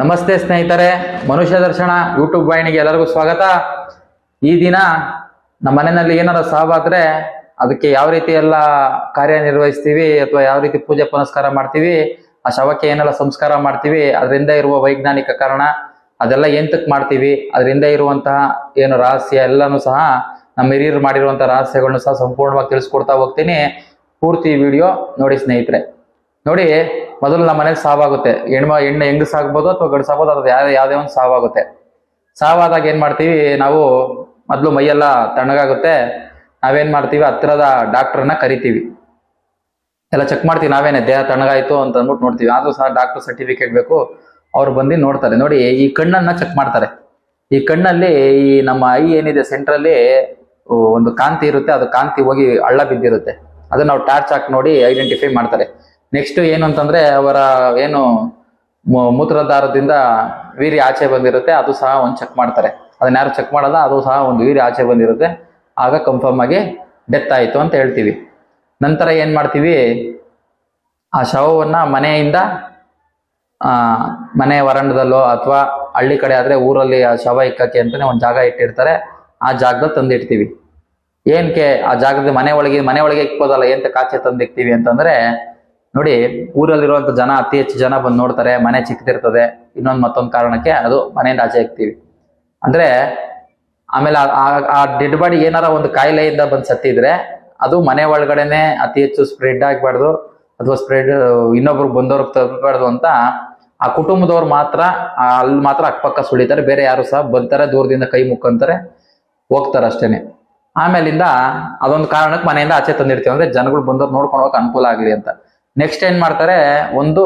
ನಮಸ್ತೆ ಸ್ನೇಹಿತರೆ, ಮನುಷ್ಯ ದರ್ಶನ ಯೂಟ್ಯೂಬ್ ವಾಹಿನಿಗೆ ಎಲ್ಲರಿಗೂ ಸ್ವಾಗತ. ಈ ದಿನ ನಮ್ಮ ಮನೆಯಲ್ಲಿ ಏನಾರ ಸಾವಾದ್ರೆ ಅದಕ್ಕೆ ಯಾವ ರೀತಿ ಎಲ್ಲ ಕಾರ್ಯನಿರ್ವಹಿಸ್ತೀವಿ ಅಥವಾ ಯಾವ ರೀತಿ ಪೂಜೆ ಪುನಸ್ಕಾರ ಮಾಡ್ತೀವಿ, ಆ ಶವಕ್ಕೆ ಏನೆಲ್ಲ ಸಂಸ್ಕಾರ ಮಾಡ್ತೀವಿ, ಅದರಿಂದ ಇರುವ ವೈಜ್ಞಾನಿಕ ಕಾರಣ ಅದೆಲ್ಲ ಎಂತಕ್ ಮಾಡ್ತೀವಿ, ಅದರಿಂದ ಇರುವಂತಹ ಏನು ರಹಸ್ಯ ಎಲ್ಲಾನು ಸಹ ನಮ್ಮ ಹಿರಿಯರು ಮಾಡಿರುವಂತಹ ರಹಸ್ಯಗಳನ್ನು ಸಹ ಸಂಪೂರ್ಣವಾಗಿ ತಿಳಿಸ್ಕೊಡ್ತಾ ಹೋಗ್ತೀನಿ. ಪೂರ್ತಿ ವಿಡಿಯೋ ನೋಡಿ ಸ್ನೇಹಿತರೆ. ನೋಡಿ, ಮೊದಲು ನಮ್ಮ ಮನೇಲಿ ಸಾವಾಗುತ್ತೆ. ಹೆಣ್ಮ ಹೆಣ್ಣು ಹೆಂಗಸಾಗ್ಬೋದು ಅಥವಾ ಗಂಡಸಾಗ್ಬೋದು ಅಥವಾ ಯಾವ್ದೇ, ಯಾವುದೇ ಒಂದು ಸಾವಾಗುತ್ತೆ. ಸಾವಾದಾಗ ಏನ್ ಮಾಡ್ತೀವಿ, ನಾವು ಮೊದಲು ಮೈಯೆಲ್ಲ ತಣ್ಣಗಾಗುತ್ತೆ. ನಾವೇನ್ ಮಾಡ್ತೀವಿ, ಹತ್ತಿರದ ಡಾಕ್ಟರ್ನ ಕರಿತೀವಿ. ಎಲ್ಲ ಚೆಕ್ ಮಾಡ್ತೀವಿ, ನಾವೇನೆ ದೇಹ ತಣ್ಣಗಾಯ್ತು ಅಂತ ಅಂದ್ಬಿಟ್ಟು ನೋಡ್ತೀವಿ. ಆದ್ರೂ ಸಹ ಡಾಕ್ಟರ್ ಸರ್ಟಿಫಿಕೇಟ್ ಬೇಕು. ಅವ್ರು ಬಂದು ನೋಡ್ತಾರೆ. ನೋಡಿ, ಈ ಕಣ್ಣನ್ನ ಚೆಕ್ ಮಾಡ್ತಾರೆ. ಈ ಕಣ್ಣಲ್ಲಿ ಈ ನಮ್ಮ ಐ ಏನಿದೆ ಸೆಂಟ್ರಲ್ಲಿ ಒಂದು ಕಾಂತಿ ಇರುತ್ತೆ. ಅದು ಕಾಂತಿ ಹೋಗಿ ಹಳ್ಳ ಬಿದ್ದಿರುತ್ತೆ. ಅದನ್ನ ನಾವು ಟಾರ್ಚ್ ಹಾಕಿ ನೋಡಿ, ಐಡೆಂಟಿಫೈ ಮಾಡ್ತಾರೆ. ನೆಕ್ಸ್ಟ್ ಏನು ಅಂತಂದ್ರೆ ಅವರ ಏನು ಮೂತ್ರಧಾರದಿಂದ ವೀರ್ಯ ಆಚೆ ಬಂದಿರುತ್ತೆ, ಅದು ಸಹ ಒಂದು ಚೆಕ್ ಮಾಡ್ತಾರೆ. ಅದನ್ನ ಯಾರು ಚೆಕ್ ಮಾಡಲ್ಲ, ಅದು ಸಹ ಒಂದು ವೀರ್ಯ ಆಚೆ ಬಂದಿರುತ್ತೆ. ಆಗ ಕನ್ಫರ್ಮ್ ಆಗಿ ಡೆತ್ ಆಯಿತು ಅಂತ ಹೇಳ್ತೀವಿ. ನಂತರ ಏನ್ ಮಾಡ್ತೀವಿ? ಆ ಶವವನ್ನ ಮನೆಯಿಂದ ಮನೆ ವರಂಡದಲ್ಲೋ ಅಥವಾ ಹಳ್ಳಿ ಕಡೆ ಆದ್ರೆ ಊರಲ್ಲಿ ಆ ಶವ ಇಕ್ಕಕ್ಕೆ ಅಂತಾನೆ ಒಂದು ಜಾಗ ಇಟ್ಟಿರ್ತಾರೆ. ಆ ಜಾಗದಲ್ಲಿ ತಂದಿಡ್ತೀವಿ. ಏನಕ್ಕೆ ಆ ಜಾಗದ ಮನೆ ಒಳಗೆ ಮನೆ ಒಳಗೆ ಇಕ್ಬೋದಲ್ಲ ಎಂತ ಕಾಚೆ ತಂದಿಕ್ತೀವಿ ಅಂತಂದ್ರೆ ನೋಡಿ, ಊರಲ್ಲಿರುವಂತ ಜನ, ಅತಿ ಹೆಚ್ಚು ಜನ ಬಂದು ನೋಡ್ತಾರೆ, ಮನೆ ಚಿಕ್ಕದಿರ್ತದೆ. ಇನ್ನೊಂದು ಮತ್ತೊಂದು ಕಾರಣಕ್ಕೆ ಅದು ಮನೆಯಿಂದ ಆಚೆ ಇಕ್ತೀವಿ ಅಂದ್ರೆ, ಆಮೇಲೆ ಆ- ಡೆಡ್ ಬಾಡಿ ಏನಾರ ಒಂದು ಕಾಯಿಲೆಯಿಂದ ಬಂದು ಸತ್ತಿದ್ರೆ, ಅದು ಮನೆ ಒಳಗಡೆನೆ ಅತಿ ಹೆಚ್ಚು ಸ್ಪ್ರೆಡ್ ಆಗ್ಬಾರ್ದು, ಅಥವಾ ಸ್ಪ್ರೆಡ್ ಇನ್ನೊಬ್ರು ಬಂದವ್ರಿಗೆ ತಗಬಾರ್ದು ಅಂತ ಆ ಕುಟುಂಬದವ್ರು ಮಾತ್ರ ಅಲ್ಲಿ ಮಾತ್ರ ಅಕ್ಕಪಕ್ಕ ಸುಳಿತಾರೆ, ಬೇರೆ ಯಾರು ಸಹ ಬರ್ತಾರೆ ದೂರದಿಂದ ಕೈ ಮುಕ್ಕಂತಾರೆ, ಹೋಗ್ತಾರೆ ಅಷ್ಟೇನೆ. ಆಮೇಲಿಂದ ಅದೊಂದು ಕಾರಣಕ್ಕೆ ಮನೆಯಿಂದ ಆಚೆ ತಂದಿರ್ತೀವಿ. ಅಂದ್ರೆ, ಜನಗಳು ಬಂದವ್ರು ನೋಡ್ಕೊಂಡು ಹೋಗಕ್ಕೆ ಅನುಕೂಲ ಆಗಲಿ ಅಂತ. ನೆಕ್ಸ್ಟ್ ಏನ್ ಮಾಡ್ತಾರೆ, ಒಂದು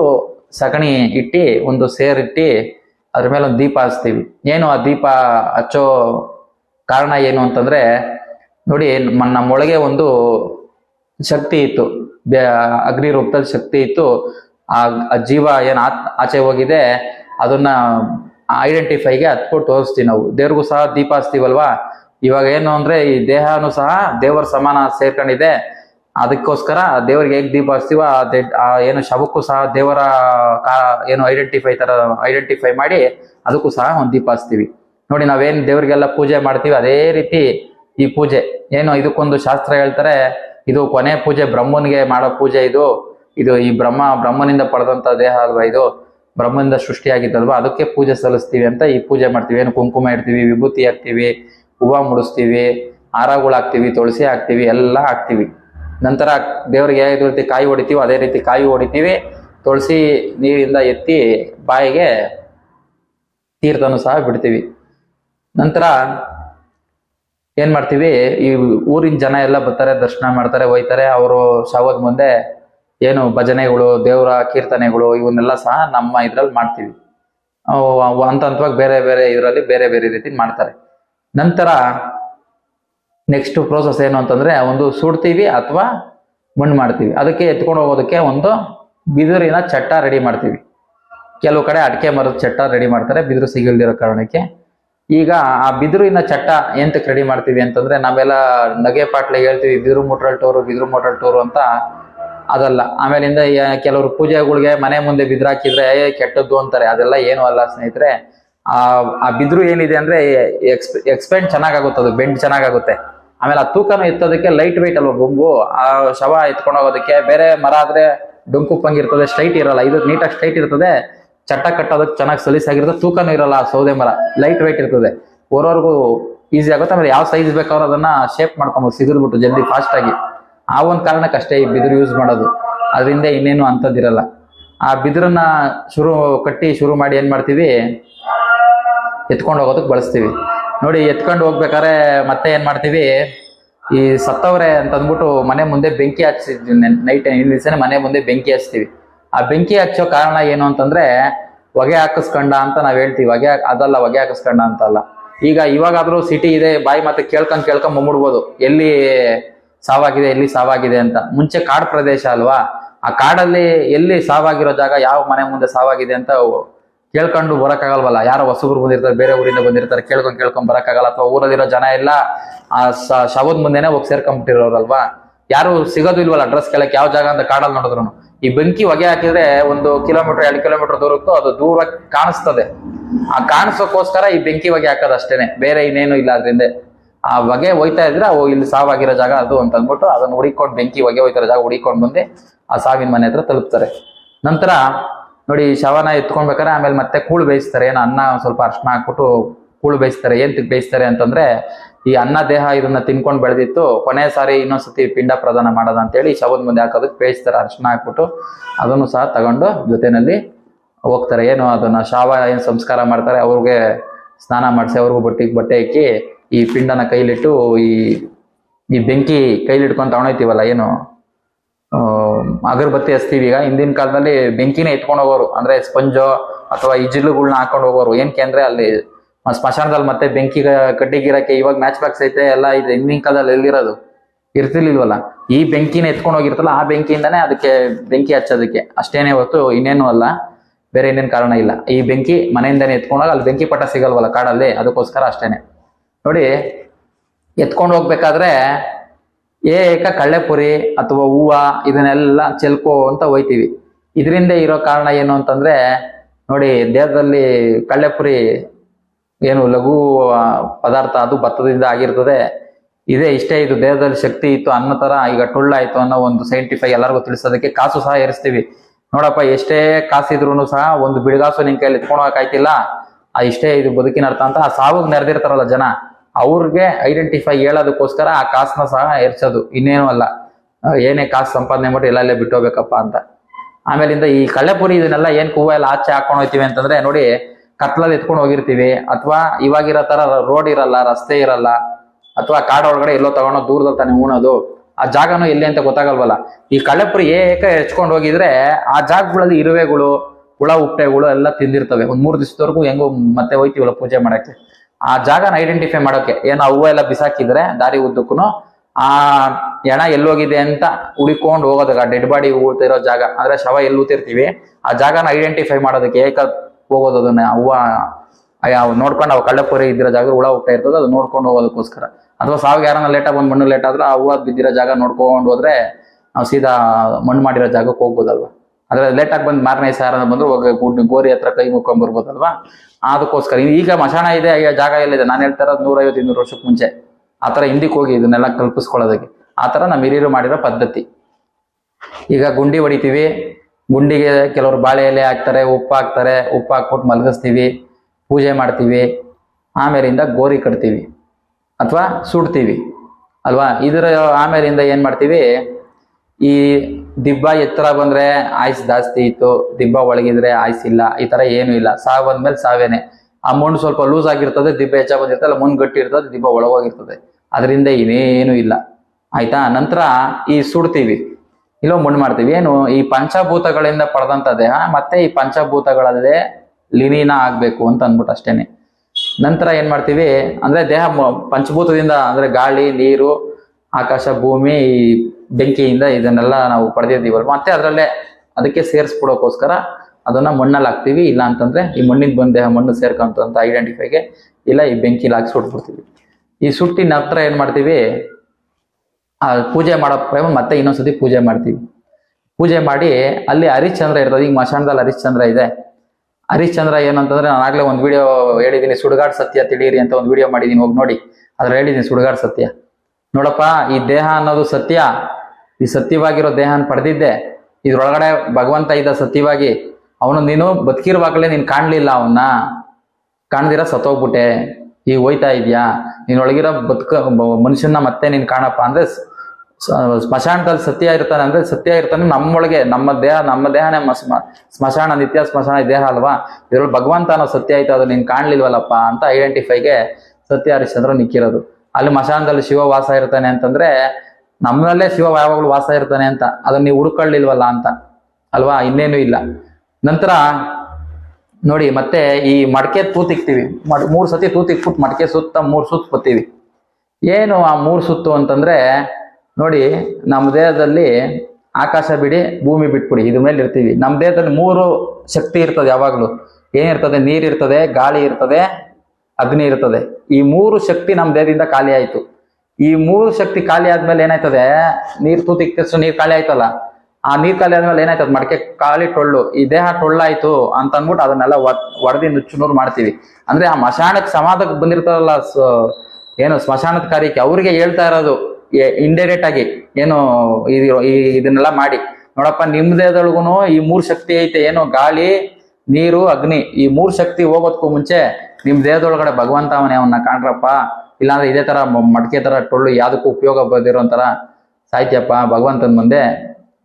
ಸಗಣಿ ಇಟ್ಟಿ, ಒಂದು ಸೇರ್ ಇಟ್ಟಿ, ಅದ್ರ ಮೇಲೆ ಒಂದು ದೀಪ ಹಚ್ತೀವಿ. ಏನು ಆ ದೀಪ ಹಚ್ಚೋ ಕಾರಣ ಏನು ಅಂತಂದ್ರೆ, ನೋಡಿ ನಮ್ಮೊಳಗೆ ಒಂದು ಶಕ್ತಿ ಇತ್ತು. ಅಗ್ನಿ ರೂಪದಲ್ಲಿ ಶಕ್ತಿ ಇತ್ತು. ಆ ಜೀವ ಏನ್ ಆಚೆ ಹೋಗಿದೆ, ಅದನ್ನ ಐಡೆಂಟಿಫೈಗೆ ಹತ್ಬಿಟ್ಟು ತೋರಿಸ್ತೀವಿ ನಾವು. ದೇವ್ರಿಗೂ ಸಹ ದೀಪ ಹಚ್ತೀವಲ್ವಾ? ಇವಾಗ ಏನು ಅಂದ್ರೆ, ಈ ದೇಹನೂ ಸಹ ದೇವರ ಸಮಾನ ಸೇರ್ಕೊಂಡಿದೆ. ಅದಕ್ಕೋಸ್ಕರ ದೇವರಿಗೆ ಹೇಗೆ ದೀಪ ಹಚ್ತೀವ ಏನು ಶವಕ್ಕೂ ಸಹ ದೇವರ ಏನು ಐಡೆಂಟಿಫೈ ತರ ಐಡೆಂಟಿಫೈ ಮಾಡಿ ಅದಕ್ಕೂ ಸಹ ಒಂದು ದೀಪ ಹಚ್ತೀವಿ. ನೋಡಿ ನಾವೇನು ದೇವರಿಗೆಲ್ಲ ಪೂಜೆ ಮಾಡ್ತೀವಿ, ಅದೇ ರೀತಿ ಈ ಪೂಜೆ. ಏನು ಇದಕ್ಕೊಂದು ಶಾಸ್ತ್ರ ಹೇಳ್ತಾರೆ, ಇದು ಕೊನೆ ಪೂಜೆ ಬ್ರಹ್ಮನಿಗೆ ಮಾಡೋ ಪೂಜೆ ಇದು. ಇದು ಈ ಬ್ರಹ್ಮ, ಬ್ರಹ್ಮನಿಂದ ಪಡೆದಂತ ದೇಹ ಅಲ್ವಾ ಇದು? ಬ್ರಹ್ಮನಿಂದ ಸೃಷ್ಟಿಯಾಗಿದ್ದಲ್ವಾ? ಅದಕ್ಕೆ ಪೂಜೆ ಸಲ್ಲಿಸ್ತೀವಿ ಅಂತ ಈ ಪೂಜೆ ಮಾಡ್ತೀವಿ. ಏನು ಕುಂಕುಮ ಇಡ್ತೀವಿ, ವಿಭೂತಿ ಹಾಕ್ತೀವಿ, ಹೂವು ಮುಡಿಸ್ತೀವಿ ಹಾರಗಳು ಹಾಕ್ತೀವಿ ತುಳಸಿ ಹಾಕ್ತೀವಿ, ಎಲ್ಲ ಹಾಕ್ತೀವಿ. ನಂತರ ದೇವರಿಗೆ ಯಾವ ರೀತಿ ಕಾಯಿ ಹೊಡಿತೀವೋ, ಅದೇ ರೀತಿ ಕಾಯಿ ಹೊಡಿತೀವಿ. ತುಳಸಿ ನೀರಿಂದ ಎತ್ತಿ ಬಾಯಿಗೆ ತೀರ್ಥನೂ ಸಹ ಬಿಡ್ತೀವಿ. ನಂತರ ಏನು ಮಾಡ್ತೀವಿ? ಈ ಊರಿನ ಜನ ಎಲ್ಲ ಬರ್ತಾರೆ, ದರ್ಶನ ಮಾಡ್ತಾರೆ, ಹೋಯ್ತಾರೆ. ಅವರು ಶವದ ಮುಂದೆ ಏನು ಭಜನೆಗಳು, ದೇವರ ಕೀರ್ತನೆಗಳು, ಇವನ್ನೆಲ್ಲ ಸಹ ನಮ್ಮ ಇದ್ರಲ್ಲಿ ಮಾಡ್ತೀವಿ. ಹಂತ ಹಂತವಾಗಿ ಬೇರೆ ಬೇರೆ ಇದರಲ್ಲಿ ಬೇರೆ ಬೇರೆ ರೀತಿ ಮಾಡ್ತಾರೆ. ನಂತರ ನೆಕ್ಸ್ಟ್ ಪ್ರೋಸೆಸ್ ಏನು ಅಂತಂದ್ರೆ ಒಂದು ಸುಡ್ತೀವಿ ಅಥವಾ ಮಣ್ಣು ಮಾಡ್ತೀವಿ. ಅದಕ್ಕೆ ಎತ್ಕೊಂಡು ಹೋಗೋದಕ್ಕೆ ಒಂದು ಬಿದಿರಿನ ಚಟ್ಟ ರೆಡಿ ಮಾಡ್ತೀವಿ. ಕೆಲವು ಕಡೆ ಅಡಿಕೆ ಮರದ ಚಟ್ಟ ರೆಡಿ ಮಾಡ್ತಾರೆ, ಬಿದಿರು ಸಿಗಲ್ದಿರೋ ಕಾರಣಕ್ಕೆ. ಈಗ ಆ ಬಿದಿರಿನ ಚಟ್ಟ ಎಂತಕ್ಕೆ ರೆಡಿ ಮಾಡ್ತೀವಿ ಅಂತಂದ್ರೆ ನಾವೆಲ್ಲ ನಗೆ ಪಾಟ್ಲೆ ಹೇಳ್ತೀವಿ, ಬಿದಿರು ಮುಟ್ರಲ್ ಟೋರು, ಬಿದಿರು ಮುಟ್ರಲ್ ಟೋರು ಅಂತ. ಅದಲ್ಲ. ಆಮೇಲಿಂದ ಕೆಲವರು ಪೂಜೆಗಳಿಗೆ ಮನೆ ಮುಂದೆ ಬಿದಿರು ಹಾಕಿದ್ರೆ ಕೆಟ್ಟದ್ದು ಅಂತಾರೆ. ಅದೆಲ್ಲ ಏನು ಅಲ್ಲ ಸ್ನೇಹಿತರೆ. ಆ ಆ ಬಿದಿರು ಏನಿದೆ ಅಂದ್ರೆ, ಎಕ್ಸ್, ಎಕ್ಸ್ಪೆಂಡ್ ಚೆನ್ನಾಗಾಗುತ್ತೆ ಅದು. ಬೆಂಡ್ ಚೆನ್ನಾಗಾಗುತ್ತೆ. ಆಮೇಲೆ ಆ ತೂಕನ ಎತ್ತೋದಕ್ಕೆ ಲೈಟ್ ವೆಯ್ಟ್ ಅಲ್ವಾ ಬೊಂಬು ಆ ಶವ ಎತ್ಕೊಂಡು ಹೋಗೋದಕ್ಕೆ ಬೇರೆ ಮರ ಆದ್ರೆ ಡೊಂಕು ಇರ್ತದೆ ಸ್ಟ್ರೈಟ್ ಇರಲ್ಲ. ಇದು ನೀಟಾಗಿ ಸ್ಟ್ರೈಟ್ ಇರ್ತದೆ. ಚಟ್ಟ ಕಟ್ಟೋದಕ್ಕೆ ಚೆನ್ನಾಗಿ ಸಲೀಸಾಗಿರುತ್ತೆ. ತೂಕನೂ ಇರಲ್ಲ ಆ ಸೌದೆ ಮರ. ಲೈಟ್ ವೆಯ್ಟ್ ಇರ್ತದೆ. ಓರೋರ್ಗೂ ಈಸಿ ಆಗುತ್ತೆ. ಆಮೇಲೆ ಯಾವ ಸೈಜ್ ಬೇಕಾದ್ರೂ ಅದನ್ನ ಶೇಪ್ ಮಾಡ್ಕೊಂಡು ಸಿಗಿದ್ಬಿಟ್ಟು ಜಲ್ದಿ ಫಾಸ್ಟ್ ಆಗಿ. ಆ ಒಂದು ಕಾರಣಕ್ಕೆ ಅಷ್ಟೇ ಈ ಬಿದಿರು ಯೂಸ್ ಮಾಡೋದು. ಅದರಿಂದ ಇನ್ನೇನು ಅಂಥದ್ದಿರಲ್ಲ. ಆ ಬಿದಿರನ್ನ ಶುರು ಕಟ್ಟಿ ಶುರು ಮಾಡಿ ಏನ್ ಮಾಡ್ತೀವಿ? ಎತ್ಕೊಂಡು ಹೋಗೋದಕ್ಕೆ ಬಳಸ್ತೀವಿ. ನೋಡಿ, ಎತ್ಕೊಂಡು ಹೋಗ್ಬೇಕಾದ್ರೆ ಮತ್ತೆ ಏನ್ ಮಾಡ್ತೀವಿ? ಈ ಸತ್ತವ್ರೆ ಅಂತ ಅಂದ್ಬಿಟ್ಟು ಮನೆ ಮುಂದೆ ಬೆಂಕಿ ಹಚ್ಚಿದ್ವಿ. ನೈಟ್ ದಿವಸನೇ ಮನೆ ಮುಂದೆ ಬೆಂಕಿ ಹಚ್ತೀವಿ. ಆ ಬೆಂಕಿ ಹಚ್ಚೋ ಕಾರಣ ಏನು ಅಂತಂದ್ರೆ, ಹೊಗೆ ಹಾಕಿಸ್ಕೊಂಡ ಅಂತ ನಾವ್ ಹೇಳ್ತೀವಿ. ಹೊಗೆ ಅದಲ್ಲ, ಹೊಗೆ ಹಾಕಿಸ್ಕೊಂಡ ಅಂತ ಅಲ್ಲ. ಈಗ ಇವಾಗಾದ್ರೂ ಸಿಟಿ ಇದೆ, ಬಾಯಿ ಮತ್ತೆ ಕೇಳ್ಕೊಂಡ್ ಕೇಳ್ಕೊಂಡ್ ಬಂದ್ಬಿಡ್ಬೋದು ಎಲ್ಲಿ ಸಾವಾಗಿದೆ ಎಲ್ಲಿ ಸಾವಾಗಿದೆ ಅಂತ. ಮುಂಚೆ ಕಾಡು ಪ್ರದೇಶ ಅಲ್ವಾ? ಆ ಕಾಡಲ್ಲಿ ಎಲ್ಲಿ ಸಾವಾಗಿರೋ ಜಾಗ, ಯಾವ ಮನೆ ಮುಂದೆ ಸಾವಾಗಿದೆ ಅಂತ ಕೇಳ್ಕೊಂಡು ಬರೋಕ್ಕಾಗಲ್ವಲ್ಲ? ಯಾರೋ ಹೊಸಬ್ರು ಬಂದಿರ್ತಾರೆ, ಬೇರೆ ಊರಿಂದ ಬಂದಿರ್ತಾರೆ, ಕೇಳ್ಕೊಂಡ್ ಕೇಳ್ಕೊಂಡ್ ಬರಕ್ಕಾಗಲ್ಲ ಅಥವಾ ಊರಲ್ಲಿರೋ ಜನ ಎಲ್ಲ ಆ ಶವದ ಮುಂದೆನೆ ಹೋಗಿ ಸೇರ್ಕೊಂಡ್ಬಿಟ್ಟಿರೋರಲ್ವಾ? ಯಾರು ಸಿಗೋದು ಇಲ್ವಲ್ಲ ಅಡ್ರೆಸ್ ಕೇಳಕ್ಕೆ? ಯಾವ ಜಾಗ ಅಂತ ಕಾಡಲ್ಲಿ ನೋಡಿದ್ರು ಈ ಬೆಂಕಿ ಹೊಗೆ ಹಾಕಿದ್ರೆ ಒಂದು ಕಿಲೋಮೀಟರ್, ಎರಡು ಕಿಲೋಮೀಟರ್ ದೂರಕ್ಕೂ ಅದು ದೂರ ಕಾಣಿಸ್ತದೆ. ಆ ಕಾಣಿಸೋಕ್ಕೋಸ್ಕರ ಈ ಬೆಂಕಿ ಹೊಗೆ ಹಾಕೋದು ಅಷ್ಟೇನೆ. ಬೇರೆ ಇನ್ನೇನು ಇಲ್ಲ ಅದರಿಂದ. ಆ ಹೊಗೆ ಹೋಯ್ತಾ ಇದ್ರೆ ಅವು ಇಲ್ಲಿ ಸಾವಾಗಿರೋ ಜಾಗ ಅದು ಅಂತ ಅಂದ್ಬಿಟ್ಟು ಅದನ್ನ ಹುಡಿಕೊಂಡು ಬೆಂಕಿ ಹೊಗೆ ಹೋಯ್ತಿರೋ ಜಾಗ ಹುಡಿಕೊಂಡು ಬಂದು ಆ ಸಾವಿನ ಮನೆ ಹತ್ರ ತಲುಪ್ತಾರೆ. ನಂತರ ನೋಡಿ, ಶವನ ಎತ್ಕೊಳ್ಬೇಕಾದ್ರೆ ಆಮೇಲೆ ಮತ್ತೆ ಕೂಳು ಬೇಯಿಸ್ತಾರೆ. ಏನು ಅನ್ನ ಸ್ವಲ್ಪ ಅರ್ಶನ ಹಾಕ್ಬಿಟ್ಟು ಕೂಳು ಬೇಯಿಸ್ತಾರೆ. ಏನ್ ಬೇಯಿಸ್ತಾರೆ ಅಂತಂದ್ರೆ, ಈ ಅನ್ನ ದೇಹ ಇದನ್ನ ತಿನ್ಕೊಂಡು ಬೆಳೆದಿತ್ತು, ಕೊನೆ ಸಾರಿ ಇನ್ನೊಂದ್ಸತಿ ಪಿಂಡ ಪ್ರದಾನ ಮಾಡೋದ ಅಂತೇಳಿ ಶವದ ಮುಂದೆ ಹಾಕೋದಕ್ಕೆ ಬೇಯಿಸ್ತಾರೆ ಅರ್ಶನ ಹಾಕ್ಬಿಟ್ಟು ಅದನ್ನು ಸಹ ತಗೊಂಡು ಜೊತೆನಲ್ಲಿ ಹೋಗ್ತಾರೆ. ಏನು ಅದನ್ನ ಶಾವ ಏನು ಸಂಸ್ಕಾರ ಮಾಡ್ತಾರೆ, ಅವ್ರಿಗೆ ಸ್ನಾನ ಮಾಡಿಸಿ ಅವ್ರಿಗೂ ಬಟ್ಟೆಗೆ ಬಟ್ಟೆ ಹಾಕಿ ಈ ಪಿಂಡನ ಕೈಲಿಟ್ಟು ಈ ಈ ಬೆಂಕಿ ಕೈಲಿಟ್ಕೊಂಡು ತಗೊಂಡೋಯ್ತೀವಲ್ಲ, ಏನು? ಅಗರಬತ್ತಿ ಹಚ್ತೀವಿ. ಈಗ ಹಿಂದಿನ ಕಾಲದಲ್ಲಿ ಬೆಂಕಿನೇ ಎತ್ಕೊಂಡು ಹೋಗೋರು, ಅಂದ್ರೆ ಸ್ಪಂಜೋ ಅಥವಾ ಇಜಿಲುಗಳನ್ನ ಹಾಕೊಂಡು ಹೋಗೋರು ಏನಕ್ಕೆ ಅಂದ್ರೆ ಅಲ್ಲಿ ಸ್ಮಶಾನದಲ್ಲಿ ಮತ್ತೆ ಬೆಂಕಿ ಕಡ್ಡಿಗಿರಕ್ಕೆ ಇವಾಗ ಮ್ಯಾಚ್ ಬಾಕ್ಸ್ ಐತೆ, ಎಲ್ಲ ಇದೆ. ಹಿಂದಿನ ಕಾಲದಲ್ಲಿ ಎಲ್ಲಿರೋದು? ಇರ್ತಿರ್ಲಿಲ್ವಲ್ಲ? ಈ ಬೆಂಕಿನ ಎತ್ಕೊಂಡು ಹೋಗಿರ್ತಲ್ಲ, ಆ ಬೆಂಕಿಯಿಂದಾನೇ ಅದಕ್ಕೆ ಬೆಂಕಿ ಹಚ್ಚೋದಕ್ಕೆ. ಅಷ್ಟೇನೆ ಹೊತ್ತು ಇನ್ನೇನು ಅಲ್ಲ, ಬೇರೆ ಇನ್ನೇನು ಕಾರಣ ಇಲ್ಲ. ಈ ಬೆಂಕಿ ಮನೆಯಿಂದಾನೆ ಎತ್ಕೊಂಡಾಗ ಅಲ್ಲಿ ಬೆಂಕಿ ಪಟ್ಟ ಸಿಗಲ್ವಲ್ಲ ಕಾಡಲ್ಲಿ? ಅದಕ್ಕೋಸ್ಕರ ಅಷ್ಟೇನೆ. ನೋಡಿ, ಎತ್ಕೊಂಡು ಹೋಗ್ಬೇಕಾದ್ರೆ ಏಕ ಕಳ್ಳೆಪುರಿ ಅಥವಾ ಹೂವ ಇದನ್ನೆಲ್ಲ ಚೆಲ್ಕೋ ಅಂತ ಹೋಯ್ತೀವಿ ಇದರಿಂದ ಇರೋ ಕಾರಣ ಏನು ಅಂತಂದ್ರೆ, ನೋಡಿ, ದೇಹದಲ್ಲಿ ಕಳ್ಳೆಪುರಿ ಏನು ಲಘು ಪದಾರ್ಥ ಅದು ಭತ್ತದಿಂದ ಆಗಿರ್ತದೆ. ಇದೇ ಇಷ್ಟೇ, ಇದು ದೇಹದಲ್ಲಿ ಶಕ್ತಿ ಇತ್ತು, ಅನ್ನೋ ತರ ಈಗ ಟೊಳ್ಳಾಯ್ತು ಅನ್ನೋ ಒಂದು ಸೈಂಟಿಫೈ ಎಲ್ಲರಿಗೂ ತಿಳಿಸೋದಕ್ಕೆ ಕಾಸು ಸಹ ಏರಿಸ್ತೀವಿ. ನೋಡಪ್ಪ, ಎಷ್ಟೇ ಕಾಸಿದ್ರು ಸಹ ಒಂದು ಬಿಳಿಗಾಸು ನಿನ್ ಕೈಯಲ್ಲಿ ಹೋಗಕ್ಕಾಯ್ತಿಲ್ಲ ಆ ಇಷ್ಟೇ, ಇದು ಬದುಕಿನ ಅರ್ಥ ಅಂತ, ಆ ಸಾವು ನೆರೆದಿರ್ತಾರಲ್ಲ ಜನ. ಅವ್ರಿಗೆ ಐಡೆಂಟಿಫೈ ಹೇಳೋದಕ್ಕೋಸ್ಕರ ಆ ಕಾಸನ್ನ ಸಹ ಎರ್ಚೋದು. ಇನ್ನೇನು ಅಲ್ಲ. ಏನೇ ಕಾಸು ಸಂಪಾದನೆ ಮಾಡಿ ಎಲ್ಲೆಲ್ಲೇ ಬಿಟ್ಟು ಹೋಗ್ಬೇಕಪ್ಪ ಅಂತ. ಆಮೇಲಿಂದ ಈ ಕಳ್ಳೆಪುರಿ ಇದನ್ನೆಲ್ಲ ಏನು ಹೂವು ಎಲ್ಲ ಆಚೆ ಹಾಕೊಂಡು ಹೋಗ್ತೀವಿ ಅಂತಂದ್ರೆ ನೋಡಿ ಕತ್ಲಲ್ಲಿ ಎತ್ಕೊಂಡು ಹೋಗಿರ್ತೀವಿ. ಅಥವಾ ಇವಾಗಿರೋ ತರ ರೋಡ್ ಇರಲ್ಲ, ರಸ್ತೆ ಇರಲ್ಲ, ಅಥವಾ ಕಾಡು ಒಳಗಡೆ ಎಲ್ಲೋ ತಗೊಂಡು ದೂರದಲ್ಲಿ ತಾನೆ ಉಣೋದು. ಆ ಜಾಗನೂ ಎಲ್ಲಿ ಅಂತ ಗೊತ್ತಾಗಲ್ವಲ್ಲ. ಈ ಕಳ್ಳೆಪುರಿ ಏಕ ಹೆಚ್ಕೊಂಡು ಹೋಗಿದ್ರೆ ಆ ಜಾಗಗಳಲ್ಲಿ ಇರುವೆಗಳು, ಹುಳ, ಉಪ್ಪೆಗಳು ಎಲ್ಲ ತಿಂದಿರ್ತವೆ. ಒಂದು ಮೂರು ದಿವಸದವರೆಗೂ ಹೆಂಗೋ ಮತ್ತೆ ಹೋಯ್ತೀವಲ್ಲ ಪೂಜೆ ಮಾಡಕ್ಕೆ. ಆ ಜಾಗನ ಐಡೆಂಟಿಫೈ ಮಾಡೋಕೆ, ಏನೋ ಹೂವು ಎಲ್ಲ ಬಿಸಾಕಿದ್ರೆ, ದಾರಿ ಉದ್ದಕ್ಕೂ ಆ ಎಣ ಎಲ್ಲೋಗಿದೆ ಅಂತ ಉಳಿಕೊಂಡು ಹೋಗೋದಾಗ ಡೆಡ್ ಬಾಡಿ ಉಳ್ತಿರೋ ಜಾಗ, ಅಂದ್ರೆ ಶವ ಎಲ್ಲಿ ಊತಿರ್ತೀವಿ ಆ ಜಾಗನ ಐಡೆಂಟಿಫೈ ಮಾಡೋದಕ್ಕೆ ಏಕ ಹೋಗೋದು ಅದನ್ನ ಹೂವ ನೋಡ್ಕೊಂಡು ಅವು ಕಳ್ಳಪುರಿ ಇದ್ರ ಜಾಗ ಹುಳ ಹೋಗ್ತಾ ಇರ್ತದೆ ಅದು ನೋಡ್ಕೊಂಡು ಹೋಗೋದಕ್ಕೋಸ್ಕರ. ಅಥವಾ ಸಾವಿಗೆ ಯಾರನ್ನ ಲೇಟಾಗಿ ಬಂದು ಮಣ್ಣು ಲೇಟ್ ಆದ್ರೆ ಆ ಹೂವು ಬಿದ್ದಿರೋ ಜಾಗ ನೋಡ್ಕೊಂಡು ಹೋದ್ರೆ ನಾವು ಸೀದಾ ಮಣ್ಣು ಮಾಡಿರೋ ಜಾಗಕ್ಕೆ ಹೋಗ್ಬೋದಲ್ವಾ? ಆದ್ರೆ ಲೇಟಾಗಿ ಬಂದು ಮಾರನೇ ಸಾರ ಬಂದ್ರು, ಹೋಗಿ ಗೋರಿ ಹತ್ರ ಕೈ ಮುಕ್ಕೊಂಡ್ ಬರ್ಬೋದಲ್ವಾ? ಅದಕ್ಕೋಸ್ಕರ. ಈಗ ಮಶಾಣ ಇದೆ, ಈಗ ಜಾಗ ಎಲ್ಲಿದೆ? ನಾನು ಹೇಳ್ತಾ ಇರೋದು ನೂರೈವತ್ತು ಇನ್ನೂರು ವರ್ಷಕ್ಕೆ ಮುಂಚೆ. ಆ ಥರ ಹಿಂದಕ್ಕೆ ಹೋಗಿ ಇದನ್ನೆಲ್ಲ ಕಲ್ಪಿಸ್ಕೊಳ್ಳೋದಕ್ಕೆ. ಆ ಥರ ನಮ್ಮ ಹಿರಿಯರು ಮಾಡಿರೋ ಪದ್ಧತಿ. ಈಗ ಗುಂಡಿ ಹೊಡಿತೀವಿ, ಗುಂಡಿಗೆ ಕೆಲವರು ಬಾಳೆ ಎಲೆ ಹಾಕ್ತಾರೆ, ಉಪ್ಪು ಹಾಕ್ತಾರೆ, ಉಪ್ಪು ಹಾಕ್ಬಿಟ್ಟು ಮಲಗಿಸ್ತೀವಿ, ಪೂಜೆ ಮಾಡ್ತೀವಿ, ಆಮೇಲಿಂದ ಗೋರಿ ಕಟ್ತೀವಿ, ಅಥವಾ ಸುಡ್ತೀವಿ, ಅಲ್ವಾ? ಇದರ ಆಮೇಲಿಂದ ಏನ್ ಮಾಡ್ತೀವಿ? ಈ ದಿಬ್ಬ ಎತ್ತರ ಬಂದ್ರೆ ಆಯ್ಸ್ ಜಾಸ್ತಿ ಇತ್ತು, ದಿಬ್ಬ ಒಳಗಿದ್ರೆ ಆಯ್ಸ್ ಇಲ್ಲ, ಈ ತರ ಏನು ಇಲ್ಲ. ಸಾವು ಬಂದ್ಮೇಲೆ ಸಾವೇನೆ. ಆ ಮಣ್ಣು ಸ್ವಲ್ಪ ಲೂಸ್ ಆಗಿರ್ತದೆ, ದಿಬ್ಬ ಹೆಚ್ಚ ಬಂದಿರ್ತದೆ ಮುಂದ್ ಗಟ್ಟಿ ಇರ್ತದೆ, ದಿಬ್ಬ ಒಳಗೋಗಿರ್ತದೆ. ಅದರಿಂದ ಇನ್ನೇನು ಇಲ್ಲ. ಆಯ್ತಾ? ನಂತರ ಈ ಸುಡ್ತೀವಿ. ಇಲ್ಲೋ ಮಣ್ಣು ಮಾಡ್ತೀವಿ. ಏನು? ಈ ಪಂಚಭೂತಗಳಿಂದ ಪಡೆದಂತ ದೇಹ, ಮತ್ತೆ ಈ ಪಂಚಭೂತಗಳಲ್ಲೇ ಲಿನೀನ ಆಗ್ಬೇಕು ಅಂತ ಅಂದ್ಬಿಟ್ಟು ಅಷ್ಟೇನೆ. ನಂತರ ಏನ್ ಮಾಡ್ತೀವಿ? ಅಂದ್ರೆ ದೇಹ ಪಂಚಭೂತದಿಂದ ಅಂದ್ರೆ ಗಾಳಿ, ನೀರು, ಆಕಾಶ, ಭೂಮಿ ಈ ಬೆಂಕಿಯಿಂದ ಇದನ್ನೆಲ್ಲ ನಾವು ಪಡೆದಿದ್ದೀವಲ್ವ? ಮತ್ತೆ ಅದರಲ್ಲೇ ಅದಕ್ಕೆ ಸೇರಿಸ್ಕೊಡೋಕ್ಕೋಸ್ಕರ ಅದನ್ನ ಮಣ್ಣಲ್ಲಿ ಹಾಕ್ತೀವಿ. ಇಲ್ಲ ಅಂತಂದ್ರೆ ಈ ಮಣ್ಣಿನ ಬಂದೆ ಮಣ್ಣು ಸೇರ್ಕೊಂತ ಐಡೆಂಟಿಫೈಗೆ ಇಲ್ಲ, ಈ ಬೆಂಕಿಲಿ ಹಾಕಿ ಸುಟ್ಬಿಡ್ತೀವಿ. ಈ ಸುಟ್ಟಿ ನಂತರ ಏನ್ ಮಾಡ್ತೀವಿ? ಆ ಪೂಜೆ ಮಾಡೋ ಪ್ರೇಮ ಮತ್ತೆ ಇನ್ನೊಂದ್ಸತಿ ಪೂಜೆ ಮಾಡ್ತೀವಿ. ಪೂಜೆ ಮಾಡಿ ಅಲ್ಲಿ ಹರಿಶ್ಚಂದ್ರ ಇರ್ತದೆ. ಈಗ ಮಶಾನದಲ್ಲಿ ಹರಿಶ್ಚಂದ್ರ ಇದೆ. ಹರಿಶ್ಚಂದ್ರ ಏನಂತಂದ್ರೆ ನಾನು ಆಗ್ಲೇ ಒಂದು ವಿಡಿಯೋ ಹೇಳಿದ್ದೀನಿ ಸುಡುಗಾಡ್ ಸತ್ಯ ತಿಳಿಯಿರಿ ಅಂತ ಒಂದು ವಿಡಿಯೋ ಮಾಡಿದ್ದೀನಿ ಹೋಗಿ ನೋಡಿ. ಅದ್ರ ಹೇಳಿದ್ದೀನಿ ಸುಡುಗಾಡ್ ಸತ್ಯ. ನೋಡಪ್ಪ, ಈ ದೇಹ ಅನ್ನೋದು ಸತ್ಯ. ಈ ಸತ್ಯವಾಗಿರೋ ದೇಹನ ಪಡೆದಿದ್ದೆ. ಇದ್ರೊಳಗಡೆ ಭಗವಂತ ಇದ್ದ ಸತ್ಯವಾಗಿ ಅವನು ನೀನು ಬದುಕಿರುವಾಗಲೇ ನೀನು ಕಾಣಲಿಲ್ಲ ಅವನ್ನ. ಕಾಣ್ದಿರ ಸತ್ತೋಗ್ಬಿಟ್ಟೆ. ಈಗ ಹೋಯ್ತಾ ಇದೆಯಾ? ನೀನು ಒಳಗಿರೋ ಬದುಕ ಮನುಷ್ಯನ ಮತ್ತೆ ನೀನು ಕಾಣಪ್ಪ ಅಂದ್ರೆ ಸ್ಮಶಾನದಲ್ಲಿ ಸತ್ಯ ಇರ್ತಾನೆ ಅಂದ್ರೆ ಸತ್ಯ ಇರ್ತಾನೆ ನಮ್ಮೊಳಗೆ. ನಮ್ಮ ದೇಹ, ನಮ್ಮ ದೇಹನೇ ಸ್ಮಶಾನ, ನಿತ್ಯ ಸ್ಮಶಾನ ದೇಹ ಅಲ್ವಾ? ಇದ್ರಲ್ಲಿ ಭಗವಂತ ಅನ್ನೋ ಸತ್ಯ ಆಯ್ತು ಅದು ನೀನು ಕಾಣ್ಲಿಲ್ವಲ್ಲಪ್ಪ ಅಂತ ಐಡೆಂಟಿಫೈಗೆ ಸತ್ಯ ಹರಿಶ್ಚಂದ್ರ ನಿಕ್ಕಿರೋದು. ಅಲ್ಲಿ ಮಶಾನದಲ್ಲಿ ಶಿವ ವಾಸ ಇರ್ತಾನೆ ಅಂತಂದ್ರೆ ನಮ್ಮಲ್ಲೇ ಶಿವ ಯಾವಾಗಲೂ ವಾಸ ಇರ್ತಾನೆ ಅಂತ. ಅದನ್ನ ನೀವು ಹುಡುಕೊಳ್ಳಿಲ್ವಲ್ಲ ಅಂತ. ಅಲ್ವಾ? ಇನ್ನೇನು ಇಲ್ಲ. ನಂತರ ನೋಡಿ, ಮತ್ತೆ ಈ ಮಡಕೆ ತೂತಿಕ್ತೀವಿ ಮೂರು ಸತಿ ತೂತಿಕ್ಬಿಟ್ಟು ಮಡಕೆ ಸುತ್ತ ಮೂರು ಸುತ್ತ ಬತ್ತೀವಿ. ಏನು ಆ ಮೂರು ಸುತ್ತು ಅಂತಂದ್ರೆ ನೋಡಿ ನಮ್ಮ ದೇಹದಲ್ಲಿ ಆಕಾಶ ಬಿಡಿ, ಭೂಮಿ ಬಿಟ್ಬಿಡಿ, ಇದ್ರ ಮೇಲೆ ಇರ್ತೀವಿ. ನಮ್ಮ ದೇಹದಲ್ಲಿ ಮೂರು ಶಕ್ತಿ ಇರ್ತದೆ ಯಾವಾಗಲೂ. ಏನಿರ್ತದೆ? ನೀರಿರ್ತದೆ, ಗಾಳಿ ಇರ್ತದೆ ಅಗ್ನಿ ಇರ್ತದೆ ಈ ಮೂರು ಶಕ್ತಿ ನಮ್ಮ ದೇಹದಿಂದ ಖಾಲಿ ಆಯ್ತು. ಈ ಮೂರು ಶಕ್ತಿ ಖಾಲಿ ಆದ್ಮೇಲೆ ಏನಾಯ್ತದೆ? ನೀರ್ ತೂತಿ ನೀರ್ ಖಾಲಿ ಆಯ್ತಲ್ಲ? ಆ ನೀರ್ ಖಾಲಿ ಆದ್ಮೇಲೆ ಏನಾಯ್ತದ? ಮಡಕೆ ಖಾಲಿ ಟೊಳ್ಳು. ಈ ದೇಹ ಟೊಳ್ಳಾಯ್ತು ಅಂತ ಅಂದ್ಬಿಟ್ಟು ಅದನ್ನೆಲ್ಲ ಒಡೆದಿ ನುಚ್ಚುನೂರು ಮಾಡ್ತೀವಿ. ಅಂದ್ರೆ ಆ ಮಶಾನಕ್ ಸಮಾಧಕ್ಕೆ ಬಂದಿರ್ತಾರಲ್ಲ ಏನು ಸ್ಮಶಾನದ ಕಾರ್ಯಕ್ಕೆ ಅವ್ರಿಗೆ ಹೇಳ್ತಾ ಇರೋದು ಇಂಡೈರೆಕ್ಟ್ ಆಗಿ ಏನು ಈ ಇದನ್ನೆಲ್ಲ ಮಾಡಿ. ನೋಡಪ್ಪ, ನಿಮ್ ದೇಹದೊಳಗುನು ಈ ಮೂರ್ ಶಕ್ತಿ ಐತೆ. ಏನು ಗಾಳಿ, ನೀರು, ಅಗ್ನಿ ಈ ಮೂರ್ ಶಕ್ತಿ ಹೋಗೋದಕ್ಕೂ ಮುಂಚೆ ನಿಮ್ ದೇಹದೊಳಗಡೆ ಭಗವಂತ ಅವನೇ ಅವನ್ನ ಕಾಣ್ರಪ್ಪ. ಇಲ್ಲಾಂದ್ರೆ ಇದೇ ತರ ಮಡಕೆ ತರ ಟೊಳ್ಳು ಯಾವುದಕ್ಕೂ ಉಪಯೋಗ ಬದಿರೋ ತರ ಸಾಯ್ತಿಯಪ್ಪ ಭಗವಂತನ ಮುಂದೆ.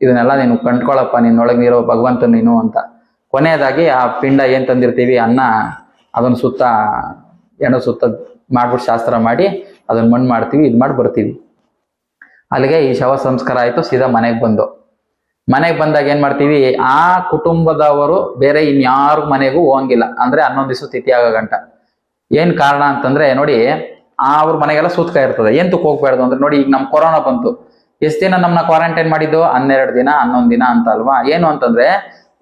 ಇದನ್ನೆಲ್ಲ ನೀನು ಕಂಡ್ಕೊಳಪ್ಪ, ನಿನ್ನೊಳಗೆ ಇರೋ ಭಗವಂತ ನೀನು ಅಂತ. ಕೊನೆಯದಾಗಿ ಆ ಪಿಂಡ ಏನ್ ತಂದಿರ್ತೀವಿ? ಅನ್ನ. ಅದನ್ನ ಸುತ್ತ, ಎಣ್ಣೆ ಸುತ್ತ ಮಾಡ್ಬಿಟ್ಟು ಶಾಸ್ತ್ರ ಮಾಡಿ ಅದನ್ನ ಮಣ್ಣು ಮಾಡ್ತೀವಿ ಇದು ಮಾಡಿ ಬರ್ತೀವಿ. ಅಲ್ಲಿಗೆ ಈ ಶವ ಸಂಸ್ಕಾರ ಆಯ್ತು, ಸೀದಾ ಮನೆಗೆ ಬಂದು. ಮನೆಗೆ ಬಂದಾಗ ಏನ್ ಮಾಡ್ತೀವಿ? ಆ ಕುಟುಂಬದವರು ಬೇರೆ ಇನ್ಯಾರ ಮನೆಗೂ ಹೋಗಂಗಿಲ್ಲ. ಅಂದ್ರೆ ಹನ್ನೊಂದು ದಿವಸ ತಿಥಿ ಆಗೋ ಗಂಟ. ಏನ್ ಕಾರಣ ಅಂತಂದ್ರೆ, ನೋಡಿ, ಆ ಅವ್ರ ಮನೆಗೆಲ್ಲ ಸೂತ್ಕ ಇರ್ತದೆ. ತುಕ್ ಹೋಗ್ಬಾರ್ದು ಅಂದ್ರೆ, ನೋಡಿ, ಈಗ ನಮ್ ಕೊರೋನಾ ಬಂತು. ಎಷ್ಟ್ ದಿನ ನಮ್ನ ಕ್ವಾರಂಟೈನ್ ಮಾಡಿದ್ದು? ಹನ್ನೆರಡು ದಿನ, ಹನ್ನೊಂದು ದಿನ ಅಂತ ಅಲ್ವಾ? ಏನು ಅಂತಂದ್ರೆ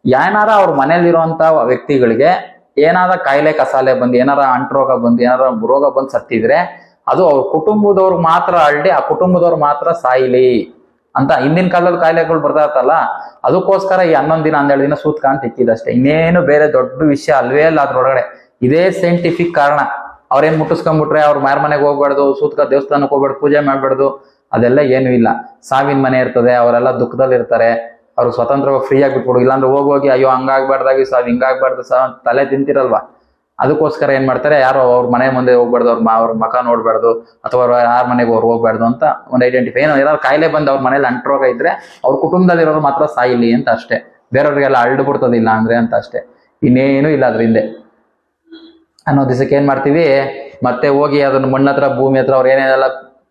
ಏನಾರ ಅವ್ರ ಮನೇಲಿರುವಂತ ವ್ಯಕ್ತಿಗಳಿಗೆ ಏನಾರ ಕಾಯಿಲೆ, ಕಸಾಲೆ ಬಂದು, ಏನಾರ ಅಂಟ್ರೋಗ ಬಂದು, ಏನಾರ ರೋಗ ಬಂದು ಸತ್ತಿದ್ರೆ, ಅದು ಅವ್ರ ಕುಟುಂಬದವ್ರು ಮಾತ್ರ ಅಳ್ಳಿ ಆ ಕುಟುಂಬದವ್ರು ಮಾತ್ರ ಸಾಯ್ಲಿ. ಅಂತ ಹಿಂದಿನ ಕಾಲದಲ್ಲಿ ಕಾಯಿಲೆಗಳು ಬರ್ತಾ ಇರ್ತಲ್ಲ ಅದಕ್ಕೋಸ್ಕರ ಈ ಹನ್ನೊಂದು ದಿನ, ಹನ್ನೆರಡು ದಿನ ಸೂತ್ಕ ಅಂತ ಇಕ್ಕಿದಷ್ಟೇ ಇನ್ನೇನು ಬೇರೆ ದೊಡ್ಡ ವಿಷಯ ಅಲ್ವೇ ಅಲ್ಲ ಅದ್ರೊಳಗಡೆ. ಇದೇ ಸೈಂಟಿಫಿಕ್ ಕಾರಣ. ಅವ್ರೇನ್ ಮುಟ್ಟಿಸ್ಕೊಂಡ್ಬಿಟ್ರೆ ಅವ್ರ ಮಾರ ಮನೆಗೆ ಹೋಗ್ಬಾರ್ದು, ಸೂತ್ಕ ದೇವಸ್ಥಾನಕ್ಕೆ ಹೋಗ್ಬಾರ್ದು, ಪೂಜೆ ಮಾಡ್ಬಾರ್ದು, ಅದೆಲ್ಲ ಏನು ಇಲ್ಲ. ಸಾವಿನ ಮನೆ ಇರ್ತದೆ, ಅವರೆಲ್ಲ ದುಃಖದಲ್ಲಿ ಇರ್ತಾರೆ. ಅವ್ರು ಸ್ವತಂತ್ರವಾಗಿ ಫ್ರೀ ಆಗಿ ಬಿಟ್ಬಿಡು. ಇಲ್ಲಾಂದ್ರೆ ಹೋಗಿ ಅಯ್ಯೋ, ಹಂಗಾಗ್ಬಾರ್ದಾಗಿ ಸಾವ್, ಹಿಂಗಾಗ್ಬಾರ್ದು ಸಾವ್ ತಲೆ ತಿಂತಿರಲ್ವಾ? ಅದಕ್ಕೋಸ್ಕರ ಏನ್ ಮಾಡ್ತಾರೆ, ಯಾರು ಅವ್ರ ಮನೆ ಮುಂದೆ ಹೋಗ್ಬಾರ್ದು, ಅವ್ರ ಅವ್ರ ಮಕ ನೋಡ್ಬಾರ್ದು, ಅಥವಾ ಅವ್ರ ಯಾರ ಮನೆಗೆ ಅವ್ರು ಹೋಗ್ಬಾರ್ದು ಅಂತ ಒಂದು ಐಡೆಂಟಿಫೈ ಏನೋ ಯಾರು ಕಾಯಿಲೆ ಬಂದು ಅವ್ರ ಮನೇಲಿ ಅಂಟ್ರೋಗ ಇದ್ರೆ ಅವ್ರ ಕುಟುಂಬದಲ್ಲಿರೋರು ಮಾತ್ರ ಸಾಯಿಲಿ ಅಂತ ಅಷ್ಟೇ. ಬೇರೆಯವ್ರಿಗೆಲ್ಲ ಅಳ್ಡು ಬಿಡ್ತದಿಲ್ಲ ಅಂದ್ರೆ ಅಂತ ಅಷ್ಟೇ. ಇನ್ನೇನು ಇಲ್ಲ ಅದ್ರ ಹಿಂದೆ. ಅನ್ನೋ ದಿವಸಕ್ಕೆ ಏನ್ ಮಾಡ್ತೀವಿ, ಮತ್ತೆ ಹೋಗಿ ಅದನ್ನ ಮಣ್ಣ ಹತ್ರ, ಭೂಮಿ ಹತ್ರ ಅವ್ರು ಏನೇನೆಲ್ಲ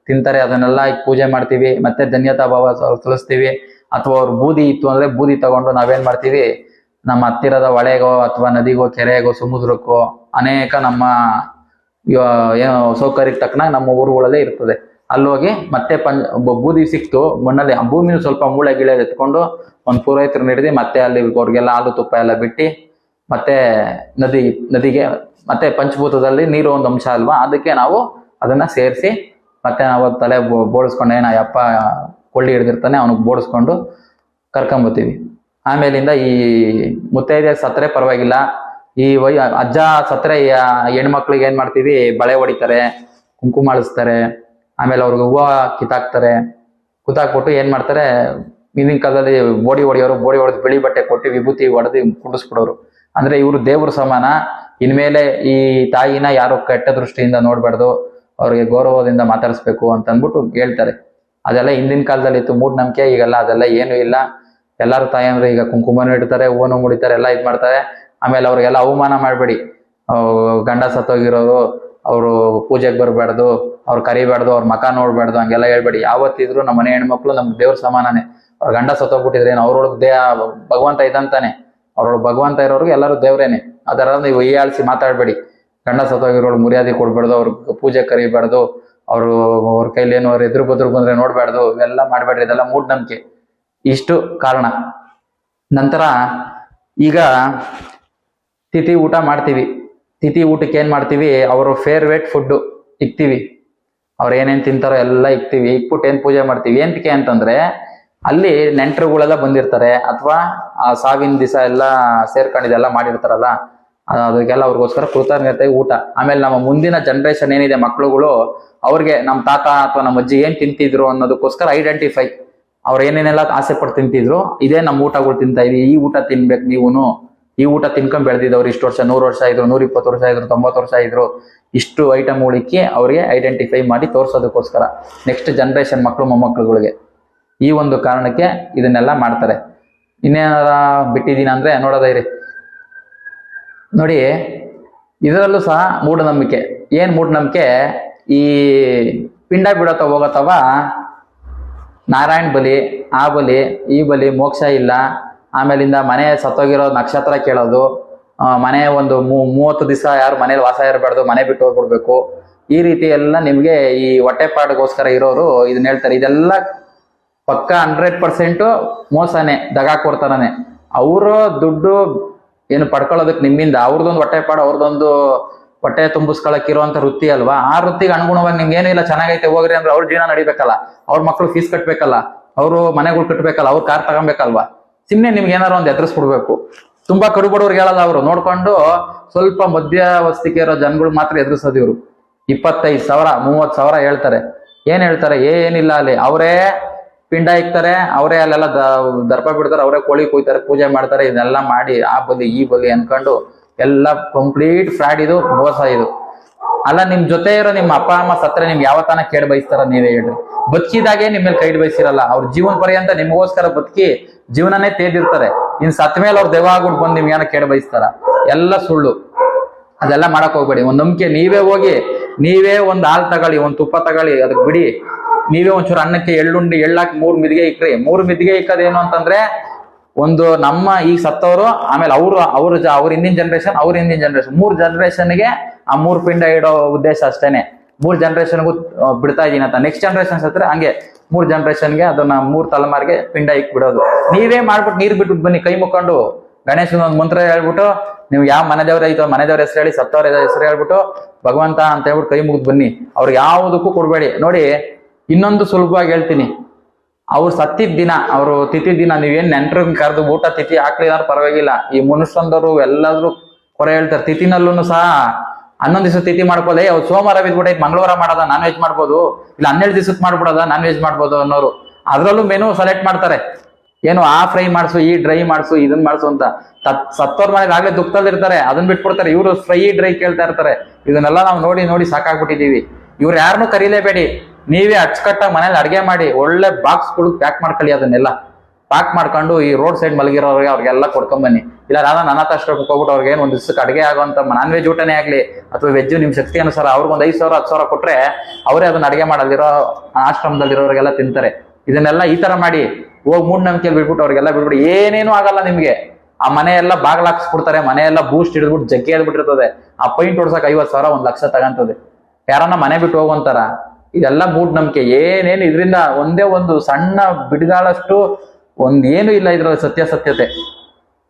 ತಿಂತಾರೆ, ಅದನ್ನೆಲ್ಲ ಪೂಜೆ ಮಾಡ್ತೀವಿ, ಮತ್ತೆ ಧನ್ಯತಾ ಭಾವ ಸಲ್ಲಿಸ್ತೀವಿ, ಅಥವಾ ಅವ್ರ ಬೂದಿ ಇತ್ತು ಅಂದ್ರೆ ಬೂದಿ ತಗೊಂಡು ನಾವೇನ್ ಮಾಡ್ತೀವಿ ನಮ್ಮ ಹತ್ತಿರದ ಹೊಳೆಗೋ ಅಥವಾ ನದಿಗೋ, ಕೆರೆಗೋ, ಸಮುದ್ರಕ್ಕೋ ಅನೇಕ ನಮ್ಮ ಏನು ಸೌಕರ್ಯಕ್ಕೆ ತಕ್ಕನಾಗಿ ನಮ್ಮ ಊರುಗಳಲ್ಲೇ ಇರ್ತದೆ. ಅಲ್ಲೋಗಿ ಮತ್ತೆ ಪಂಚ ಬೂದಿ ಸಿಕ್ತು, ಮಣ್ಣಲ್ಲಿ ಆ ಭೂಮಿನ ಸ್ವಲ್ಪ ಮೂಳೆ ಗಿಳೆ ಎತ್ಕೊಂಡು ಒಂದು ಪೂರೈತರನ್ನ ಹಿಡಿದು ಮತ್ತೆ ಅಲ್ಲಿ ಅವ್ರಿಗೆಲ್ಲ ಹಾಲು, ತುಪ್ಪ ಎಲ್ಲ ಬಿಟ್ಟು ಮತ್ತೆ ನದಿ, ನದಿಗೆ ಮತ್ತೆ ಪಂಚಭೂತದಲ್ಲಿ ನೀರು ಒಂದು ಅಂಶ ಅಲ್ವಾ, ಅದಕ್ಕೆ ನಾವು ಅದನ್ನ ಸೇರಿಸಿ ಮತ್ತೆ ನಾವು ತಲೆ ಬೋಡಿಸ್ಕೊಂಡು ಏನ ಯಪ್ಪ ಕೊಳ್ಳಿ ಹಿಡ್ದಿರ್ತಾನೆ, ಅವನಿಗೆ ಬೋಡಿಸ್ಕೊಂಡು ಕರ್ಕೊಂಬತ್ತೀವಿ. ಆಮೇಲಿಂದ ಈ ಮುತ್ತೈದೆ ಸತ್ತರೆ ಪರವಾಗಿಲ್ಲ. ಈ ವೈ ಅಜ್ಜ ಸತ್ತರೆ ಈ ಹೆಣ್ಮಕ್ಳಿಗೆ ಏನ್ ಮಾಡ್ತೀವಿ? ಬಳೆ ಹೊಡಿತಾರೆ, ಕುಂಕುಮ ಅಳಿಸ್ತಾರೆ, ಆಮೇಲೆ ಅವ್ರಿಗೆ ಹೂವು ಕಿತ್ತಾಕ್ತಾರೆ. ಕುತ್ತಾಕ್ಬಿಟ್ಟು ಏನ್ ಮಾಡ್ತಾರೆ? ಹಿಂದಿನ ಕಾಲದಲ್ಲಿ ಬೋಡಿ ಹೊಡಿಯೋರು, ಬೋಡಿ ಹೊಡೆದು ಬಿಳಿ ಬಟ್ಟೆ ಕೊಟ್ಟು ವಿಭೂತಿ ಹೊಡೆದು ಕುಡಿಸ್ಬಿಡೋರು. ಅಂದ್ರೆ ಇವರು ದೇವ್ರ ಸಮಾನ. ಇನ್ಮೇಲೆ ಈ ತಾಯಿನ ಯಾರು ಕೆಟ್ಟ ದೃಷ್ಟಿಯಿಂದ ನೋಡಬಾರ್ದು, ಅವ್ರಿಗೆ ಗೌರವದಿಂದ ಮಾತಾಡಿಸ್ಬೇಕು ಅಂತ ಅಂದ್ಬಿಟ್ಟು ಹೇಳ್ತಾರೆ. ಅದೆಲ್ಲ ಹಿಂದಿನ ಕಾಲದಲ್ಲಿ ಇತ್ತು ಮೂಢನಂಬಿಕೆ, ಈಗೆಲ್ಲ ಅದೆಲ್ಲ ಏನು ಇಲ್ಲ. ಎಲ್ಲಾರು ತಾಯಿ ಅಂದ್ರೆ ಈಗ ಕುಂಕುಮನೂ ಇಡ್ತಾರೆ, ಹೂವನು ಮುಡಿತಾರೆ, ಎಲ್ಲ ಇದ್ ಮಾಡ್ತಾರೆ. ಆಮೇಲೆ ಅವ್ರಿಗೆಲ್ಲ ಅವಮಾನ ಮಾಡಬೇಡಿ. ಗಂಡ ಸತ್ತೋಗಿರೋದು, ಅವರು ಪೂಜೆಗೆ ಬರಬಾರ್ದು, ಅವ್ರು ಕರಿಬಾರ್ದು, ಅವ್ರ ಮಕ ನೋಡ್ಬಾರ್ದು, ಹಂಗೆಲ್ಲ ಹೇಳ್ಬೇಡಿ. ಯಾವತ್ತಿದ್ರು ನಮ್ಮ ಮನೆ ಹೆಣ್ಮಕ್ಳು ನಮ್ ದೇವ್ರ ಸಮಾನನೇ. ಅವ್ರ ಗಂಡ ಸತ್ತೋಗ್ಬಿಟ್ಟಿದ್ರೆ ಏನು ಅವ್ರೊಳಗ್ ದೇಹ, ಭಗವಂತ ಇದ್ದಂತಾನೆ ಅವ್ರೊಳಗೆ ಭಗವಂತ ಇರೋರ್ಗೆ ಎಲ್ಲರೂ ದೇವ್ರೇನೆ. ಅದರ ನೀವು ಹೀಯಾಳಿಸಿ ಮಾತಾಡಬೇಡಿ. ಗಂಡ ಸತ್ತೋಗಿರೋಳು ಮರ್ಯಾದೆ ಕೊಡ್ಬಾರ್ದು, ಅವ್ರ ಪೂಜೆ ಕರಿಬಾರ್ದು, ಅವರು ಅವ್ರ ಕೈಲಿ ಏನು ಅವ್ರು ಎದುರು ಬದ್ರು ಬಂದ್ರೆ ನೋಡ್ಬಾರ್ದು, ಇವೆಲ್ಲ ಮಾಡಬೇಡ್ರಿ, ಇದೆಲ್ಲ ಮೂಢನಂಬಿಕೆ. ಇಷ್ಟು ಕಾರಣ. ನಂತರ ಈಗ ತಿಥಿ ಊಟ ಮಾಡ್ತೀವಿ. ತಿಥಿ ಊಟಕ್ಕೆ ಏನು ಮಾಡ್ತೀವಿ? ಅವರು ಫೇರ್ವೇಟ್ ಫುಡ್ಡು ಇಕ್ತೀವಿ. ಅವ್ರು ಏನೇನು ತಿಂತಾರೋ ಎಲ್ಲ ಇಕ್ತೀವಿ. ಇಕ್ಬಿಟ್ಟು ಏನು ಪೂಜೆ ಮಾಡ್ತೀವಿ? ಏನಕ್ಕೆ ಅಂತಂದ್ರೆ, ಅಲ್ಲಿ ನೆಂಟರುಗಳೆಲ್ಲ ಬಂದಿರ್ತಾರೆ. ಅಥವಾ ಆ ಸಾವಿನ ದಿವಸ ಎಲ್ಲ ಸೇರ್ಕೊಂಡಿದೆಲ್ಲ ಮಾಡಿರ್ತಾರಲ್ಲ ಅದ್- ಅದಕ್ಕೆಲ್ಲ ಅವ್ರಿಗೋಸ್ಕರ ಕೃತಜ್ಞತೆ, ಊಟ. ಆಮೇಲೆ ನಮ್ಮ ಮುಂದಿನ ಜನ್ರೇಷನ್ ಏನಿದೆ ಮಕ್ಕಳುಗಳು ಅವ್ರಿಗೆ ನಮ್ಮ ತಾತ ಅಥವಾ ನಮ್ಮ ಅಜ್ಜಿ ಏನು ತಿಂತಿದ್ರು ಅನ್ನೋದಕ್ಕೋಸ್ಕರ ಐಡೆಂಟಿಫೈ ಅವ್ರು ಏನೇನೆಲ್ಲ ಆಸೆ ಪಟ್ಟು ತಿಂತಿದ್ರು, ಇದೇ ನಮ್ಮ ಊಟಗಳು ತಿಂತಾ ಇದೀವಿ. ಈ ಊಟ ತಿನ್ಬೇಕು ನೀವುನು. ಈ ಊಟ ತಿನ್ಕೊಂಡ್ ಬೆಳೆದಿದ್ದವ್ರು ಇಷ್ಟು ವರ್ಷ, ನೂರು ವರ್ಷ ಇದ್ರು ನೂರ ಇಪ್ಪತ್ತು ವರ್ಷ ಇದ್ರು ತೊಂಬತ್ತು ವರ್ಷ ಇದ್ರು ಇಷ್ಟು ಐಟಮ್ ಉಳಿಕೆ ಅವ್ರಿಗೆ ಐಡೆಂಟಿಫೈ ಮಾಡಿ ತೋರಿಸೋದಕ್ಕೋಸ್ಕರ. ನೆಕ್ಸ್ಟ್ ಜನರೇಷನ್ ಮಕ್ಕಳು ಮೊಮ್ಮಕ್ಕಳುಗಳಿಗೆ ಈ ಒಂದು ಕಾರಣಕ್ಕೆ ಇದನ್ನೆಲ್ಲ ಮಾಡ್ತಾರೆ. ಇನ್ನೇನಾರ ಬಿಟ್ಟಿದ್ದೀನಿ ಅಂದ್ರೆ ನೋಡೋದೈರಿ ನೋಡಿ, ಇದರಲ್ಲೂ ಸಹ ಮೂಢನಂಬಿಕೆ. ಏನ್ ಮೂಢನಂಬಿಕೆ? ಈ ಪಿಂಡ ಬಿಡತ್ತ ಹೋಗತ್ತವ? ನಾರಾಯಣ್ ಬಲಿ, ಆ ಬಲಿ, ಈ ಬಲಿ ಮೋಕ್ಷ ಇಲ್ಲ. ಆಮೇಲಿಂದ ಮನೆ ಸತ್ತೋಗಿರೋ ನಕ್ಷತ್ರ ಕೇಳೋದು. ಮನೆ ಒಂದು ಮೂವತ್ತು ದಿವಸ ಯಾರು ಮನೇಲಿ ವಾಸ ಇರಬಾರ್ದು, ಮನೆ ಬಿಟ್ಟು ಹೋಗ್ಬಿಡ್ಬೇಕು. ಈ ರೀತಿ ಎಲ್ಲ ನಿಮಗೆ ಈ ಹೊಟ್ಟೆಪಾಡಿಗೋಸ್ಕರ ಇರೋರು ಇದನ್ನ ಹೇಳ್ತಾರೆ. ಇದೆಲ್ಲ ಪಕ್ಕ ಹಂಡ್ರೆಡ್ ಪರ್ಸೆಂಟು ಮೋಸನೇ, ದಗಾ ಕೊಡ್ತಾರನೆ. ಅವರು ದುಡ್ಡು ಏನು ಪಡ್ಕೊಳ್ಳೋದಕ್ಕೆ ನಿಮ್ಮಿಂದ ಅವ್ರದ್ದೊಂದು ಹೊಟ್ಟೆಪಾಡು, ಅವ್ರದೊಂದು ಹೊಟ್ಟೆ ತುಂಬಿಸ್ಕೊಳಕ್ ಇರುವಂತ ವೃತ್ತಿ ಅಲ್ವಾ? ಆ ವೃತ್ತಿಗೆ ಅನುಗುಣವಾಗಿ ನಿಮ್ಗೆ ಏನೂ ಇಲ್ಲ ಚೆನ್ನಾಗೈತೆ, ಹೋಗ್ರಿ ಅಂದ್ರೆ ಅವ್ರ ಜೀವನ ನಡಿಬೇಕಲ್ಲ. ಅವ್ರ ಮಕ್ಳು ಫೀಸ್ ಕಟ್ಬೇಕಲ್ಲ. ಅವರು ಮನೆಗಳು ಕಟ್ಬೇಕಲ್ಲ, ಅವ್ರು ಕಾರ್ ತಗೊಬೇಕಲ್ವಾ? ಸಿಮ್ನೆ ನಿಮ್ಗೆ ಏನಾರು ಒಂದು ಎದುರಿಸ್ಬಿಡ್ಬೇಕು. ತುಂಬಾ ಕಡು ಬಡವ್ರಿಗೆ ಹೇಳಲ್ಲ ಅವರು. ನೋಡ್ಕೊಂಡು ಸ್ವಲ್ಪ ಮಧ್ಯವಸ್ತಿಕೆ ಇರೋ ಜನಗಳು ಮಾತ್ರ ಎದುರಿಸೋದು ಇವರು. ಇಪ್ಪತ್ತೈದು ಸಾವಿರ, ಮೂವತ್ತು ಸಾವಿರ ಹೇಳ್ತಾರೆ. ಏನ್ ಹೇಳ್ತಾರೆ? ಏನಿಲ್ಲ ಅಲ್ಲಿ. ಅವರೇ ಪಿಂಡ ಇಕ್ತಾರೆ, ಅವರೇ ಅಲ್ಲೆಲ್ಲ ದರ್ಪ ಬಿಡ್ತಾರೆ, ಅವರೇ ಕೋಳಿ ಕೊಯ್ತಾರೆ, ಪೂಜೆ ಮಾಡ್ತಾರೆ, ಇದೆಲ್ಲ ಮಾಡಿ, ಆ ಬಲಿ, ಈ ಬಲಿ ಅನ್ಕೊಂಡು ಎಲ್ಲ ಕಂಪ್ಲೀಟ್ ಫ್ರಾಡ್ ಇದು, ಮೋಸ ಇದು. ಅಲ್ಲ, ನಿಮ್ ಜೊತೆ ಇರೋ ನಿಮ್ಮ ಅಪ್ಪ, ಅಮ್ಮ ಸತ್ರ ನಿಮ್ಗೆ ಯಾವ ತಾನ ಕೇಡ್ ಬಯಸ್ತಾರ ನೀವೇ ಹೇಳ್ರಿ. ಬದುಕಿದಾಗೆ ನಿಮ್ ಮೇಲೆ ಕೈ ಬಯಸಿರಲ್ಲ. ಅವ್ರ ಜೀವನ ಪರ್ಯಂತ ನಿಮಗೋಸ್ಕರ ಬದುಕಿ ಜೀವನನೇ ತೇದಿರ್ತಾರೆ ಇನ್ ಸತ್ ಮೇಲೆ ಅವ್ರ ದೆವ್ವ ಆಗ್ಬಿಟ್ಟು ಬಂದು ನಿಮ್ಗೆ ಏನ ಕೇಡ್ ಬಯಸ್ತಾರ. ಎಲ್ಲ ಸುಳ್ಳು. ಅದೆಲ್ಲ ಮಾಡಕ್ ಹೋಗ್ಬೇಡಿ. ಒಂದ್ ನಂಬಿಕೆ, ನೀವೇ ಹೋಗಿ, ನೀವೇ ಒಂದ್ ಹಾಲ್ ತಗೊಳ್ಳಿ, ಒಂದ್ ತುಪ್ಪ ತಗೊಳ್ಳಿ ಅದಕ್ಕೆ ಬಿಡಿ. ನೀವೇ ಒಂಚೂರು ಅನ್ನಕ್ಕೆ ಎಳ್ಳುಂಡಿ, ಎಳ್ಳಾಕಿ ಮೂರ್ ಮಿದಿಗೆ ಇಕ್ರಿ. ಮೂರ್ ಮಿದಿಗೆ ಇಕ್ಕದೇನು ಅಂತಂದ್ರೆ ಒಂದು ನಮ್ಮ ಈಗ ಸತ್ತವರು, ಆಮೇಲೆ ಅವರು, ಅವ್ರ ಜ- ಅವ್ರ ಹಿಂದಿನ ಜನರೇಷನ್ ಅವ್ರ ಹಿಂದಿನ ಜನರೇಷನ್ ಮೂರು ಜನರೇಷನ್ಗೆ ಆ ಮೂರು ಪಿಂಡ ಇಡೋ ಉದ್ದೇಶ ಅಷ್ಟೇನೆ. ಮೂರು ಜನ್ರೇಷನ್ಗೂ ಬಿಡ್ತಾ ಇದೀನಿ ಅಂತ. ನೆಕ್ಸ್ಟ್ ಜನ್ರೇಷನ್ ಸತ್ತರೆ ಹಂಗೆ ಮೂರು ಜನರೇಷನ್ಗೆ ಅದನ್ನ ಮೂರು ತಲೆಮಾರಿಗೆ ಪಿಂಡ ಇಕ್ ಬಿಡೋದು. ನೀವೇ ಮಾಡ್ಬಿಟ್ಟು ನೀರು ಬಿಟ್ಬಿಟ್ಟು ಬನ್ನಿ, ಕೈ ಮುಕ್ಕೊಂಡು. ಗಣೇಶನ ಒಂದು ಮಂತ್ರ ಹೇಳ್ಬಿಟ್ಟು, ನೀವು ಯಾವ ಮನೆದೇವ್ರ ಐತೋ, ಮನೆದೇವ್ರ ಹೆಸರು ಹೇಳಿ, ಸತ್ತವ್ರ ಹೆಸರು ಹೇಳ್ಬಿಟ್ಟು, ಭಗವಂತ ಅಂತ ಹೇಳ್ಬಿಟ್ಟು ಕೈ ಮುಗಿದು ಬನ್ನಿ. ಅವ್ರಿಗೆ ಯಾವುದಕ್ಕೂ ಕೊಡ್ಬೇಡಿ. ನೋಡಿ, ಇನ್ನೊಂದು ಸುಲಭವಾಗಿ ಹೇಳ್ತೀನಿ. ಅವ್ರು ಸತ್ತಿದ ದಿನ, ಅವರು ತಿಥಿ ದಿನ ನೀವೇನ್ ನೆಂಟ್ರನ್ನ ಕರೆದು ಊಟ ತಿಥಿ ಹಾಕ್ಲಿಲ್ಲ ಪರವಾಗಿಲ್ಲ. ಈ ಮನುಷ್ಯಂದರು ಎಲ್ಲಾದ್ರೂ ಕೊರೆ ಹೇಳ್ತಾರೆ ತಿಥಿನಲ್ಲೂ ಸಹ ಹನ್ನೊಂದು ದಿವಸ ತಿಥಿ ಮಾಡ್ಬೋದೇ ಅವ್ರು ಸೋಮವಾರ ಬಿದ್ಬಿಟ್ಟೈತೆ, ಮಂಗಳವಾರ ಮಾಡೋದ, ನಾನ್ ವೆಜ್ ಮಾಡ್ಬೋದು, ಇಲ್ಲ ಹನ್ನೆರಡು ದಿವಸಕ್ಕೆ ಮಾಡ್ಬಿಡೋದ, ನಾನ್ ವೆಜ್ ಮಾಡ್ಬೋದು ಅನ್ನೋರು. ಅದರಲ್ಲೂ ಮೆನು ಸೆಲೆಕ್ಟ್ ಮಾಡ್ತಾರೆ. ಏನು ಆ ಫ್ರೈ ಮಾಡಿಸು, ಈ ಡ್ರೈ ಮಾಡಿಸು ಇದನ್ನ ಮಾಡಿಸು ಅಂತ. ತತ್, ಸತ್ತೋರ್ ಮನೆಗೆ ಆಗ್ಲೇ ದುಃಖದಲ್ಲಿರ್ತಾರೆ ಅದನ್ನ ಬಿಟ್ಬಿಡ್ತಾರೆ. ಇವರು ಫ್ರೈ ಡ್ರೈ ಕೇಳ್ತಾ ಇರ್ತಾರೆ. ಇದನ್ನೆಲ್ಲ ನಾವು ನೋಡಿ ನೋಡಿ ಸಾಕಾಗ್ಬಿಟ್ಟಿದೀವಿ ಇವ್ರು ಯಾರನ್ನೂ ಕರೀಲೇಬೇಡಿ. ನೀವೇ ಅಚ್ಚುಕಟ್ಟಾಗಿ ಮನೇಲಿ ಅಡ್ಗೆ ಮಾಡಿ ಒಳ್ಳೆ ಬಾಕ್ಸ್ಗಳು ಪ್ಯಾಕ್ ಮಾಡ್ಕೊಳ್ಳಿ ಅದನ್ನೆಲ್ಲ. ಪ್ಯಾಕ್ ಮಾಡ್ಕೊಂಡು ಈ ರೋಡ್ ಸೈಡ್ ಮಲಗಿರೋರಿಗೆ ಅವ್ರಿಗೆಲ್ಲ ಕೊಡ್ಕೊಂಬನ್ನಿ ಇಲ್ಲ ನಾನು ಅನಾಥಾಶ್ರಮಕ್ಕೆ ಹೋಗ್ಬಿಟ್ಟು ಅವ್ರಿಗೆ ಏನು ಒಂದು ದಿವಸಕ್ಕೆ ಅಡುಗೆ ಆಗೋಂತ ನಾನ್ ವೆಜ್ ಊಟನೇ ಆಗಲಿ ಅಥವಾ ವೆಜ್ ನಿಮ್ಮ ಶಕ್ತಿ ಅನುಸಾರ ಅವ್ರಿಗೆ ಒಂದು ಐದು ಸಾವಿರ, ಹತ್ತು ಸಾವಿರ ಕೊಟ್ರೆ ಅವರೇ ಅದನ್ನ ಅಡುಗೆ ಮಾಡಲ್ಲಿರೋ ಆಶ್ರಮದಲ್ಲಿರೋರಿಗೆಲ್ಲ ತಿಂತಾರೆ. ಇದನ್ನೆಲ್ಲ ಈ ತರ ಮಾಡಿ ಹೋಗಿ ಮೂಢನಂಬಿಕೆಯಲ್ಲಿ ಬಿಟ್ಬಿಟ್ಟು ಅವ್ರಿಗೆಲ್ಲ ಬಿಟ್ಬಿಟ್ಟು ಏನೇನು ಆಗಲ್ಲ ನಿಮಗೆ. ಆ ಮನೆ ಎಲ್ಲ ಬಾಗ್ಲ ಹಾಕ್ಸ್ಬಿಡ್ತಾರೆ. ಮನೆ ಎಲ್ಲ ಬೂಸ್ಟ್ ಹಿಡಿದ್ಬಿಟ್ಟು ಜಗ್ಗಿ ಹೇಳ್ಬಿಟ್ಟಿರ್ತದೆ ಆ ಪೈಂಟ್ ಹೊಡ್ಸಕ್ಕೆ ಐವತ್ತು ಸಾವಿರ, ಒಂದು ಲಕ್ಷ ತಗೊಂತದೆ. ಯಾರನ್ನ ಮನೆ ಬಿಟ್ಟು ಹೋಗುವಂತಾರ? ಇದೆಲ್ಲ ಮೂಢನಂಬಿಕೆ ಏನೇನು ಇದರಿಂದ ಒಂದೇ ಒಂದು ಸಣ್ಣ ಬಿಡುಗಾಳಷ್ಟು ಒಂದೇನು ಇಲ್ಲ ಇದ್ರ ಸತ್ಯಾಸತ್ಯತೆ